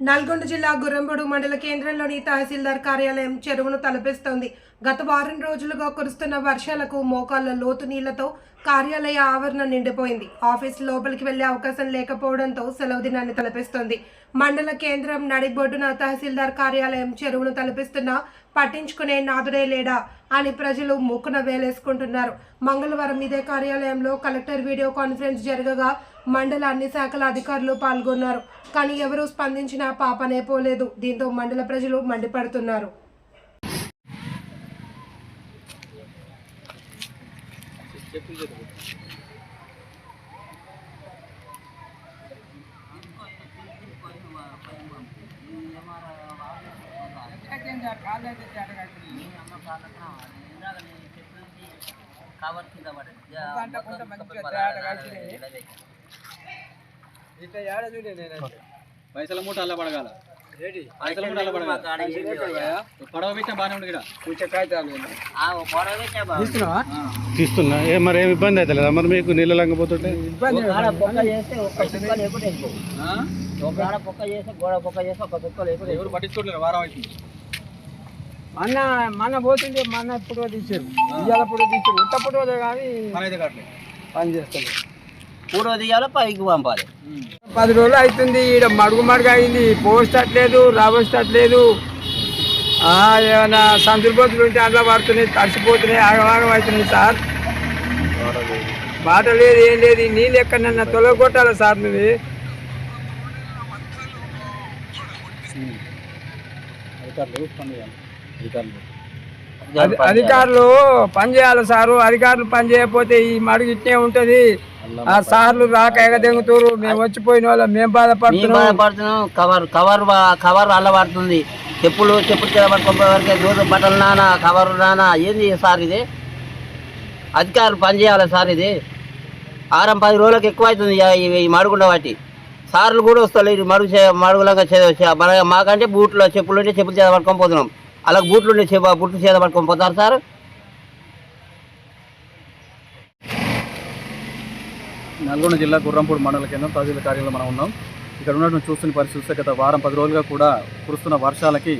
నల్గొండ జిల్లా గుర్రంబడు మండల కేంద్రంలోని తహసీల్దార్ కార్యాలయం చెరువును తలపిస్తోంది. గత వారం రోజులుగా కురుస్తున్న వర్షాలకు మోకాళ్ళ లోతు నీళ్ళతో కార్యాలయ ఆవరణ నిండిపోయింది. ఆఫీస్ లోపలికి వెళ్ళే అవకాశం లేకపోవడంతో సెలవు దినాన్ని తలపిస్తోంది. మండల కేంద్రం నడిబొడ్డున తహసీల్దార్ కార్యాలయం చెరువును తలపిస్తున్నా పట్టించుకునే నాదుడే లేడా అని ప్రజలు ముక్కున వేలేసుకుంటున్నారు. మంగళవారం ఇదే కార్యాలయంలో కలెక్టర్ వీడియో కాన్ఫరెన్స్ జరగగా మండల అన్ని శాఖల అధికారులు పాల్గొన్నారు. కానీ ఎవరూ స్పందించినా పాపనే పోలేదు. దీంతో మండల ప్రజలు మండిపడుతున్నారు. ఇట్లా ఏడ చూడే నేను పైసల మూట అల్ల పడగాల. రెడీ పైసల మూట అల్ల పడగాల. పడవ పెట్టిన బాగానే ఉంది ఇక్కడ. కొంచెం కాగితాలు తీస్తున్నా ఏ మరి ఏమి ఇబ్బంది అయితే లేదా? మరి మీకు నీళ్ళు లంగపోతుంటే? ఇబ్బంది ఎవరు వారం మన మన పోతుంటే మన ఫోటో తీసారు ఇవాళ ఫోటో తీసారు ఉత్త ఫోటో కానీ పని చేస్తారు పైకి పంపాలి. పది రోజులు అవుతుంది ఈడ మడుగు మడుగు అయింది. పోస్టట్లేదు రాబోస్టట్లేదు ఏమైనా సంచులు పోతులు ఉంటే అందులో పడుతున్నాయి తడిసిపోతున్నాయి ఆగమాగం అవుతున్నాయి సార్. బాట లేదు ఏం లేదు నీళ్ళు ఎక్కడన్నా తొలగొట్టాలి సార్ నువ్వు? అధికారులు పని చేయాలి అధికారులు అధి- అధికారులు పని చేయాలి సారు. అధికారులు పని చేయకపోతే ఈ మడుగు ఇట్నే ఉంటది. ఆ సార్లు రాక ఎగదెంగుతారు మేము వచ్చిపోయిన వాళ్ళం మేము బాధపడుతున్నాం. బాధపడుతున్నాం కవర్ కవర్ కవర్ అల్లబడుతుంది. చెప్పులు చెప్పులు చేపట్టుకోవడానికి రోజు బట్టలు నానా కవర్ నానా ఏంది సార్ ఇది? అధికారులు పని చేయాలి సార్ ఇది? ఆరం పది రోజులకు ఎక్కువ అవుతుంది ఈ- మడుగుండ వాటి. సార్లు కూడా వస్తలేరు మడుగు చే మడుగులాగా చే- మన మాకంటే బూట్లు చెప్పులు ఉంటే చెప్పులు చేత పట్టుకొని పోతున్నాం. అలా బూట్లు ఉంటే చెప్ప బూట్లు చేత పట్టుకొని పోతారు సార్. నల్గొండ జిల్లా గుర్రంపూడి మండల కేంద్రం తహసీల్ కార్యాలయంలో మనం ఉన్నాం. ఇక్కడ ఉన్నటువంటి చూస్తున్న పరిస్థితి గత వారం పది రోజులుగా కూడా కురుస్తున్న వర్షాలకి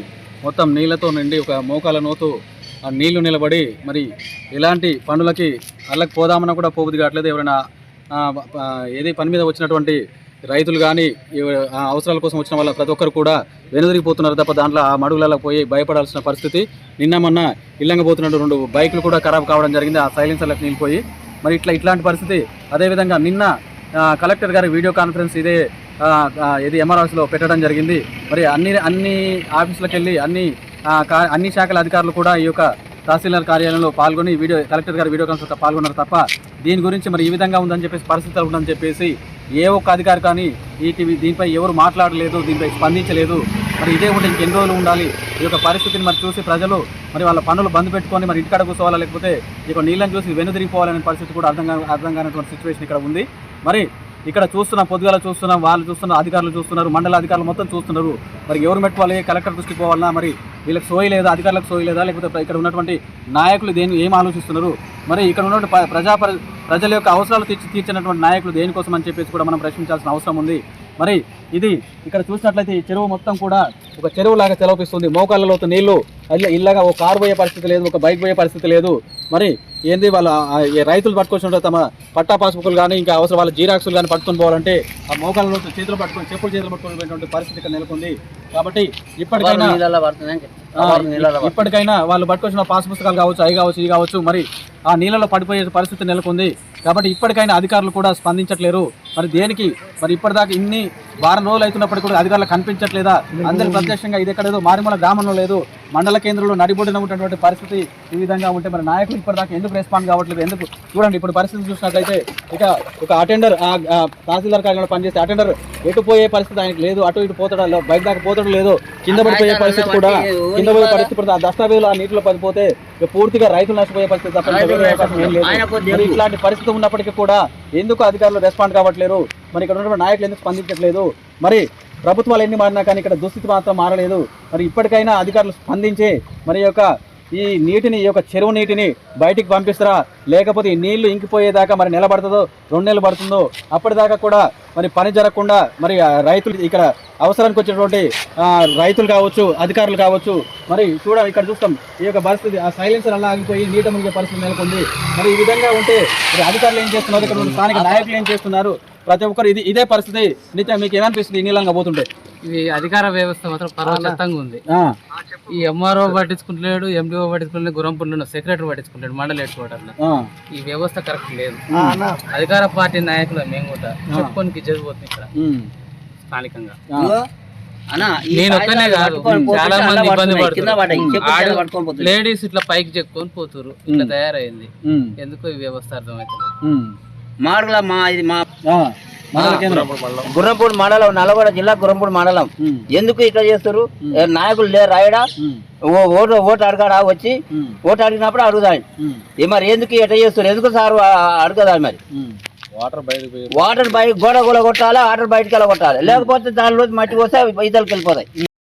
మొత్తం నీళ్ళతో నిండి ఒక మోకాల నోతు ఆ నీళ్ళు నిలబడి మరి ఇలాంటి పనులకి అల్లకి పోదామన్నా కూడా పోబుది కావట్లేదు. ఎవరైనా ఏది పని మీద వచ్చినటువంటి రైతులు కానీ అవసరాల కోసం వచ్చిన వాళ్ళ ప్రతి ఒక్కరు కూడా వెనుదిరిగిపోతున్నారు తప్ప దాంట్లో ఆ మడుగులలో పోయి భయపడాల్సిన పరిస్థితి. నిన్న మొన్న ఇల్లంగపోతున్నట్టు రెండు బైకులు కూడా ఖరాబ్ కావడం జరిగింది. ఆ సైలెన్సర్లకు నిలిపోయి మరి ఇట్లా ఇట్లాంటి పరిస్థితి. అదేవిధంగా నిన్న కలెక్టర్ గారి వీడియో కాన్ఫరెన్స్ ఇదే ఇది ఎంఆర్ఆర్ఎస్లో పెట్టడం జరిగింది. మరి అన్ని అన్ని ఆఫీసులకు వెళ్ళి అన్ని అన్ని శాఖల అధికారులు కూడా ఈ యొక్క తహసీల్దార్ కార్యాలయంలో పాల్గొని వీడియో కలెక్టర్ గారి వీడియో కాన్ఫరెన్స్ పాల్గొన్నారు తప్ప దీని గురించి మరి ఈ విధంగా ఉందని చెప్పేసి పరిస్థితులు ఉందని చెప్పేసి ఏ ఒక్క అధికారి కానీ ఈటీవీ దీనిపై ఎవరు మాట్లాడలేదు దీనిపై స్పందించలేదు. మరి ఇదే ఉంటే ఇంకెన్ని రోజులు ఉండాలి? ఈ యొక్క పరిస్థితిని మరి చూసి ప్రజలు మరి వాళ్ళ పనులు బంద్ పెట్టుకొని మరి ఇంటికాడ కూర్చోవాలా? లేకపోతే ఇక నీళ్ళని చూసి వెనుదిరిగిపోవాలనే పరిస్థితి కూడా అర్థం అర్థం కానటువంటి సిచ్యువేషన్ ఇక్కడ ఉంది. మరి ఇక్కడ చూస్తున్నాం పొద్దుగాల చూస్తున్నాం వాళ్ళు చూస్తున్నారు అధికారులు చూస్తున్నారు మండల అధికారులు మొత్తం చూస్తున్నారు. మరి ఎవరు పెట్టుకోవాలి కలెక్టర్ దృష్టికి పోవాలన్నా మరి వీళ్ళకి సోయి లేదా అధికారులకు సోయి లేదా లేకపోతే ఇక్కడ ఉన్నటువంటి నాయకులు దేని ఏం ఆలోచిస్తున్నారు? మరి ఇక్కడ ఉన్నటువంటి ప్రజా ప్రజల యొక్క అవసరాలు తీర్చి తీర్చినటువంటి నాయకులు దేనికోసం అని చెప్పేసి కూడా మనం ప్రశ్నించాల్సిన అవసరం ఉంది. మరి ఇది ఇక్కడ చూసినట్లయితే ఈ చెరువు మొత్తం కూడా ఒక చెరువు లాగా తెలపిస్తుంది మోకాళ్ళలో నీళ్ళు. అల్ల ఇల్లగా ఒక కారు పోయే పరిస్థితి లేదు ఒక బైక్ పోయే పరిస్థితి లేదు. మరి ఏంది వాళ్ళ రైతులు పట్టుకొచ్చిన తమ పట్టా పాస్బుక్లు కానీ ఇంకా అవసరం వాళ్ళ జీరాక్సులు కానీ పట్టుకొని పోవాలంటే ఆ మోకాళ్ళలో చేతులు పట్టుకొని చెప్పులు చేతులు పట్టుకునేటువంటి పరిస్థితి ఇక్కడ నెలకొంది. కాబట్టి ఇప్పటికైనా. ఇప్పటికైనా వాళ్ళు పట్టుకొచ్చిన పాస్ పుస్తకాలు కావచ్చు అవి కావచ్చు ఇవి కావచ్చు మరి ఆ నీళ్ళలో పడిపోయే పరిస్థితి నెలకొంది. కాబట్టి ఇప్పటికైనా అధికారులు కూడా స్పందించట్లేరు. మరి దేనికి? మరి ఇప్పటిదాకా ఇన్ని వారం రోజులు అవుతున్నప్పటికీ కూడా అధికారులు కనిపించట్లేదా? అందరు ప్రత్యక్షంగా ఇది ఎక్కడేదో మారిమూల గ్రామంలో లేదు. మండల కేంద్రంలో నడిబొడిన ఉన్నటువంటి పరిస్థితి ఈ విధంగా ఉంటే మరి నాయకులు ఇప్పటిదాకా ఎందుకు రెస్పాండ్ కావట్లేదు? ఎందుకు? చూడండి ఇప్పుడు పరిస్థితి చూసినట్లయితే ఇక ఒక అటెండర్ తహసీల్దార్ కార్యాలయంలో పనిచేసే అటెండర్ ఎటు పోయే పరిస్థితి ఆయనకు లేదు. అటు ఇటు పోతాడు బైక్ దాకా పోతాడు లేదు కింద పడిపోయే పరిస్థితి కూడా కింద పోయే పరిస్థితి కూడా ఆ దస్తావేజులు ఆ నీటిలో పడిపోతే పూర్తిగా రైతులు నష్టపోయే పరిస్థితి తప్ప లేదు. ఇట్లాంటి పరిస్థితి ఉన్నప్పటికీ కూడా ఎందుకు అధికారులు రెస్పాండ్ కావట్లేరు మరి ఇక్కడ ఉన్నటువంటి నాయకులు ఎందుకు స్పందించట్లేదు? మరి ప్రభుత్వాలు ఎన్ని మారినా కానీ ఇక్కడ దుస్థితి మాత్రం మారలేదు. మరి ఇప్పటికైనా అధికారులు స్పందించి మరి యొక్క ఈ నీటిని ఈ యొక్క చెరువు నీటిని బయటికి పంపిస్తారా? లేకపోతే ఈ నీళ్ళు ఇంకిపోయేదాకా మరి నిలబడుతుందో రెండు నెలలు పడుతుందో అప్పటిదాకా కూడా మరి పని జరగకుండా మరి రైతులు ఇక్కడ అవసరానికి వచ్చినటువంటి రైతులు కావచ్చు అధికారులు కావచ్చు మరి చూడ ఇక్కడ చూస్తాం ఈ యొక్క పరిస్థితి ఆ సైలెన్సర్ అలా ఆగిపోయి నీట మునిగే పరిస్థితి నెలకొంది. మరి ఈ విధంగా ఉంటే మరి అధికారులు ఏం చేస్తున్నారు? ఇక్కడ స్థానిక నాయకులు ఏం చేస్తున్నారు? ప్రతి ఒక్కరు ఇది ఇదే పరిస్థితి. నిత్యం మీకు ఏమనిపిస్తుంది? ఈ నీళ్ళంగా పోతుంటే. ఇది అధికార వ్యవస్థ మాత్రం పరమచత్తంగా ఉంది. ఆ, ఈ ఎంఆర్ఓ పట్టించుకుంటలేడు ఎండిఓ పట్టించుకుంటలేడు గురంపూర్లో సెక్రటరీ పట్టించుకుంటాడు మండలి హెడ్ క్వార్టర్లో ఆ, ఈ వ్యవస్థ కరెక్ట్ లేదు. అధికార పార్టీ నాయకులు మేము కూడా చెప్పుకోనికి జరిగిపోతుంది ఇక్కడ. స్థానికంగా. నేను ఒక్కనే కాదు చాలా మంది ఇబ్బంది. పడుతున్నారు. లేడీస్ ఇట్లా పైకి చెప్పుకొని పోతురు ఇట్లా తయారైంది. ఎందుకు ఈ వ్యవస్థ అర్థమవుతుంది ఉమ్. మాడుగుల మా ఇది మా గుర్రంపూడి మండలం. నల్గొండ జిల్లా గుర్రంపూడి మండలం. ఎందుకు ఇట్లా చేస్తారు నాయకులు లేరు రాయడా? ఓటు ఓటు అడగాడా వచ్చి ఓటు అడిగినప్పుడు అడుగుదాం. ఉమ్, ఏ మరి ఎందుకు ఇట్లా చేస్తారు ఎందుకు సార్ అడగదా మరి. వాటర్ బయటకు పోయి వాటర్ బయట గోడ గోడ కొట్టాలి వాటర్ బయటకి వెళ్ళ కొట్టాలి? లేకపోతే దానిలో మట్టి వస్తే ఇతలకి వెళ్ళిపోతాయి.